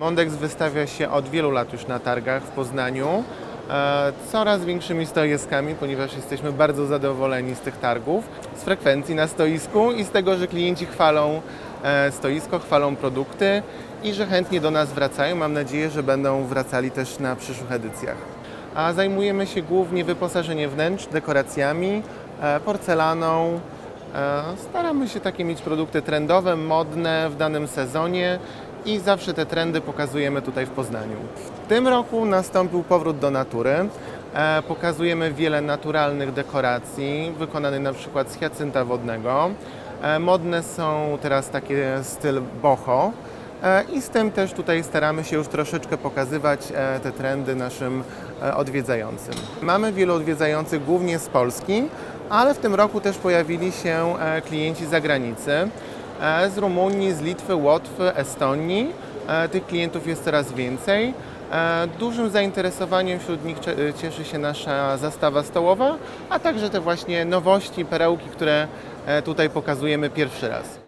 Mondex wystawia się od wielu lat już na targach w Poznaniu. e, Coraz większymi stoiskami, ponieważ jesteśmy bardzo zadowoleni z tych targów, z frekwencji na stoisku i z tego, że klienci chwalą e, stoisko, chwalą produkty i że chętnie do nas wracają. Mam nadzieję, że będą wracali też na przyszłych edycjach. A zajmujemy się głównie wyposażeniem wnętrz, dekoracjami, e, porcelaną, Staramy się takie mieć produkty trendowe, modne w danym sezonie i zawsze te trendy pokazujemy tutaj w Poznaniu. W tym roku nastąpił powrót do natury. E, Pokazujemy wiele naturalnych dekoracji, wykonanych na przykład z hiacynta wodnego. E, Modne są teraz takie styl boho. E, I z tym też tutaj staramy się już troszeczkę pokazywać te trendy naszym odwiedzającym. Mamy wielu odwiedzających głównie z Polski, ale w tym roku też pojawili się klienci z zagranicy, z Rumunii, z Litwy, Łotwy, Estonii. E, Tych klientów jest coraz więcej. E, Dużym zainteresowaniem wśród nich cie- cieszy się nasza zastawa stołowa, a także te właśnie nowości, perełki, które e, tutaj pokazujemy pierwszy raz.